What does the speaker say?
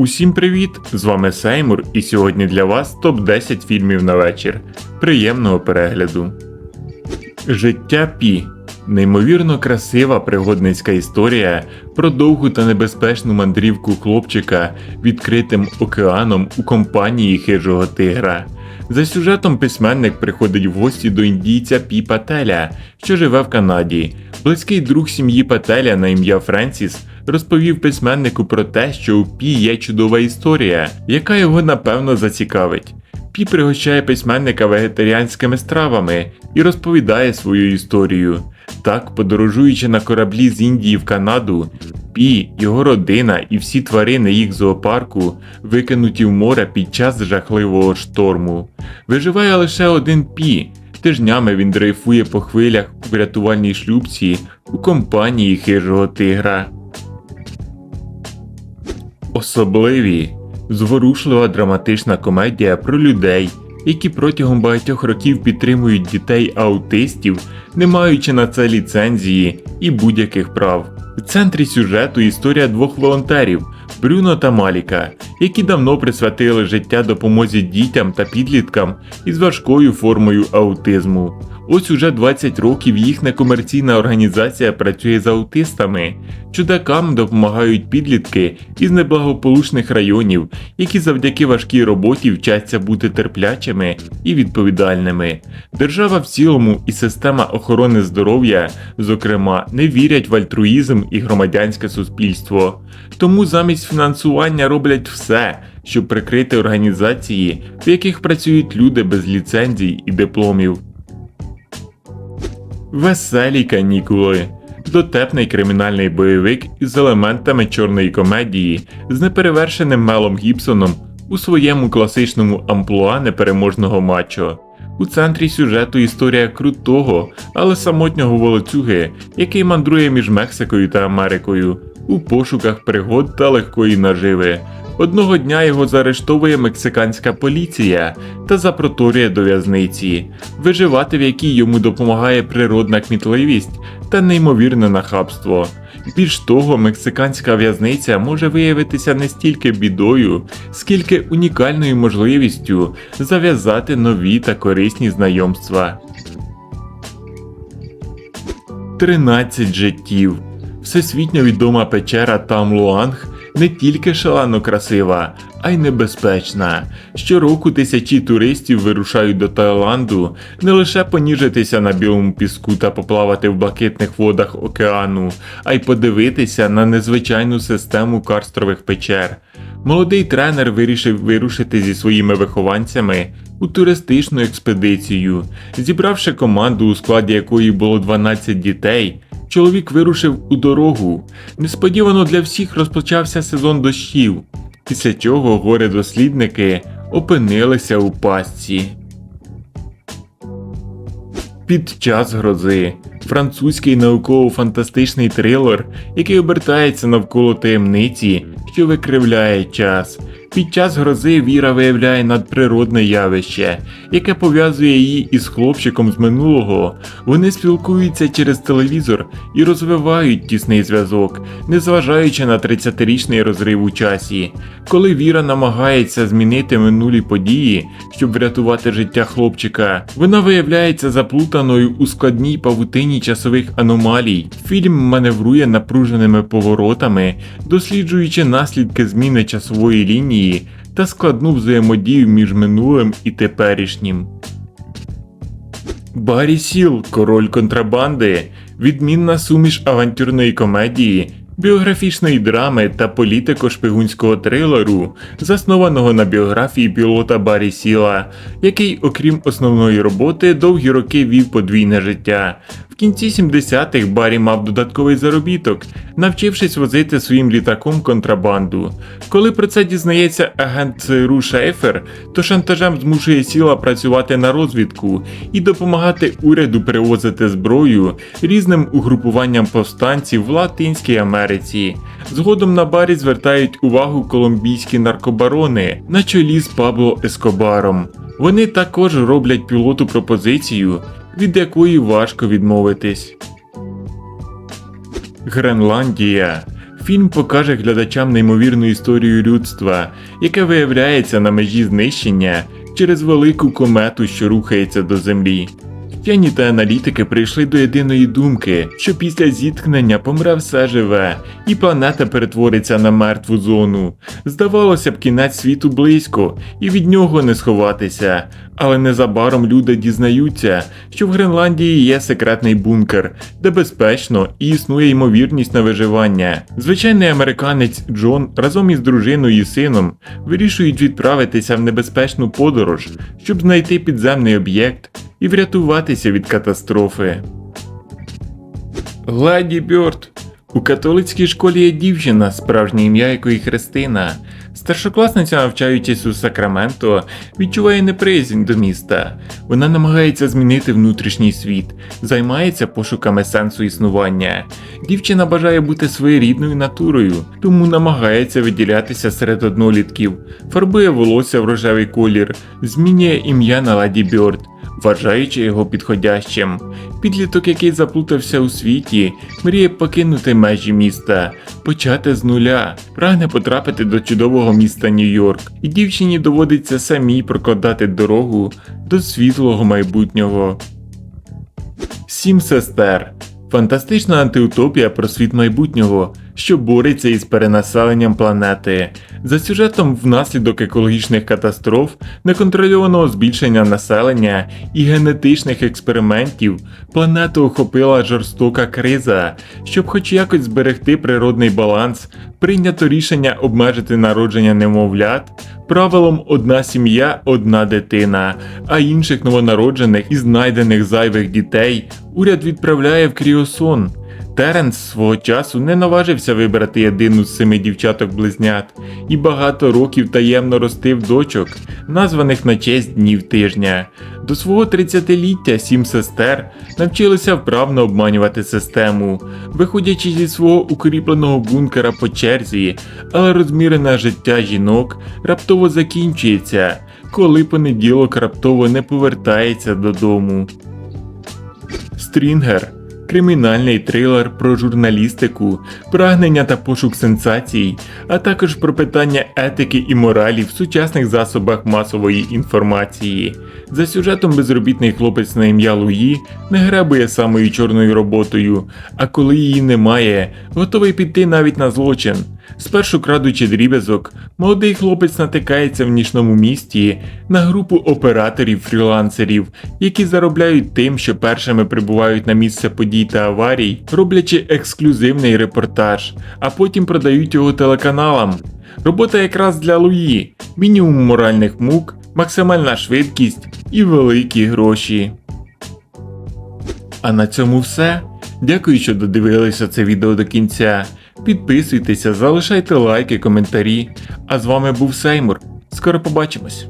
Усім привіт! З вами Сеймур, і сьогодні для вас топ 10 фільмів на вечір. Приємного перегляду. Життя Пі. Неймовірно красива пригодницька історія про довгу та небезпечну мандрівку хлопчика відкритим океаном у компанії хижого тигра. За сюжетом письменник приходить в гості до індійця Пі Пателя, що живе в Канаді. Близький друг сім'ї Пателя на ім'я Френсіс розповів письменнику про те, що у Пі є чудова історія, яка його напевно зацікавить. Пі пригощає письменника вегетаріанськими стравами і розповідає свою історію. Так, подорожуючи на кораблі з Індії в Канаду, Пі, його родина і всі тварини їх зоопарку викинуті в море під час жахливого шторму. Виживає лише один Пі. Тижнями він дрейфує по хвилях у врятувальній шлюбці у компанії хижого тигра. Особливі зворушлива драматична комедія про людей, які протягом багатьох років підтримують дітей аутистів, не маючи на це ліцензії і будь-яких прав. У центрі сюжету історія двох волонтерів Брюно та Маліка, які давно присвятили життя допомозі дітям та підліткам із важкою формою аутизму. Ось уже 20 років їхня комерційна організація працює з аутистами. Чудакам допомагають підлітки із неблагополучних районів, які завдяки важкій роботі вчаться бути терплячими і відповідальними. Держава в цілому і система охорони здоров'я, зокрема, не вірять в альтруїзм і громадянське суспільство. Тому замість фінансування роблять все, щоб прикрити організації, в яких працюють люди без ліцензій і дипломів. Веселі канікули. Дотепний кримінальний бойовик із елементами чорної комедії з неперевершеним Мелом Гібсоном у своєму класичному амплуа непереможного мачо. У центрі сюжету історія крутого, але самотнього волоцюги, який мандрує між Мексикою та Америкою у пошуках пригод та легкої наживи. Одного дня його заарештовує мексиканська поліція та запроторює до в'язниці, виживати в якій йому допомагає природна кмітливість та неймовірне нахабство. Більш того, мексиканська в'язниця може виявитися не стільки бідою, скільки унікальною можливістю зав'язати нові та корисні знайомства. 13 життів. Всесвітньо відома печера Тамлуанг не тільки шалено красива, а й небезпечна. Щороку тисячі туристів вирушають до Таїланду не лише поніжитися на білому піску та поплавати в блакитних водах океану, а й подивитися на незвичайну систему карстрових печер. Молодий тренер вирішив вирушити зі своїми вихованцями у туристичну експедицію, зібравши команду, у складі якої було 12 дітей. Чоловік вирушив у дорогу. Несподівано для всіх розпочався сезон дощів, після чого горе дослідники опинилися у пастці. Під час грози французький науково-фантастичний трилер, який обертається навколо таємниці, що викривляє час. Під час грози Віра виявляє надприродне явище, яке пов'язує її із хлопчиком з минулого. Вони спілкуються через телевізор і розвивають тісний зв'язок, незважаючи на 30-річний розрив у часі. Коли Віра намагається змінити минулі події, щоб врятувати життя хлопчика, вона виявляється заплутаною у складній павутині часових аномалій. Фільм маневрує напруженими поворотами, досліджуючи наслідки зміни часової лінії та складну взаємодію між минулим і теперішнім. Баррі Сіл, король контрабанди, відмінна суміш авантюрної комедії, біографічної драми та політико-шпигунського трилеру, заснованого на біографії пілота Баррі Сіла, який, окрім основної роботи, довгі роки вів подвійне життя. Кінці 70-х Баррі мав додатковий заробіток, навчившись возити своїм літаком контрабанду. Коли про це дізнається агент ЦРУ Шейфер, то шантажем змушує сіла працювати на розвідку і допомагати уряду перевозити зброю різним угрупуванням повстанців в Латинській Америці. Згодом на барі звертають увагу колумбійські наркобарони на чолі з Пабло Ескобаром. Вони також роблять пілоту пропозицію, від якої важко відмовитись. Гренландія Фільм покаже глядачам неймовірну історію людства, яке виявляється на межі знищення через велику комету, що рухається до Землі. Вчені та аналітики прийшли до єдиної думки, що після зіткнення помре все живе, і планета перетвориться на мертву зону. Здавалося б, кінець світу близько, і від нього не сховатися. Але незабаром люди дізнаються, що в Гренландії є секретний бункер, де безпечно і існує ймовірність на виживання. Звичайний американець Джон разом із дружиною і сином вирішують відправитися в небезпечну подорож, щоб знайти підземний об'єкт і врятуватися від катастрофи. Ладі Бьорд. У католицькій школі є дівчина, справжнє ім'я якої Христина. Старшокласниця, навчаючись у Сакраменто, відчуває неприязнь до міста. Вона намагається змінити внутрішній світ, займається пошуками сенсу існування. Дівчина бажає бути своєрідною натурою, тому намагається виділятися серед однолітків, фарбує волосся в рожевий колір, змінює ім'я на Ладі Бьорд вважаючи його підходящим. Підліток, який заплутався у світі, мріє покинути межі міста, почати з нуля, прагне потрапити до чудового міста Нью-Йорк, і дівчині доводиться самій прокладати дорогу до світлого майбутнього. Сім сестер. Фантастична антиутопія про світ майбутнього, що бореться із перенаселенням планети. За сюжетом, внаслідок екологічних катастроф, неконтрольованого збільшення населення і генетичних експериментів, планету охопила жорстока криза. Щоб хоч якось зберегти природний баланс, прийнято рішення обмежити народження немовлят. Правилом одна сім'я, одна дитина, а інших новонароджених і знайдених зайвих дітей уряд відправляє в кріосон. Теренс свого часу не наважився вибрати єдину з семи дівчаток-близнят і багато років таємно ростив дочок, названих на честь днів тижня. До свого 30-ліття сім сестер навчилися вправно обманювати систему, виходячи зі свого укріпленого бункера по черзі, але розмірене життя жінок раптово закінчується, коли понеділок раптово не повертається додому. Стрінгер кримінальний трилер про журналістику, прагнення та пошук сенсацій, а також про питання етики і моралі в сучасних засобах масової інформації. За сюжетом безробітний хлопець на ім'я Луї не грабує самою чорною роботою, а коли її немає, готовий піти навіть на злочин. Спершу крадучи дріб'язок, молодий хлопець натикається в нічному місті на групу операторів-фрілансерів, які заробляють тим, що першими прибувають на місце подій та аварій, роблячи ексклюзивний репортаж, а потім продають його телеканалам. Робота якраз для Луї, мінімум моральних мук, максимальна швидкість і великі гроші. А на цьому все. Дякую, що додивилися це відео до кінця. Підписуйтеся, залишайте лайки, коментарі. А з вами був Сеймур. Скоро побачимось!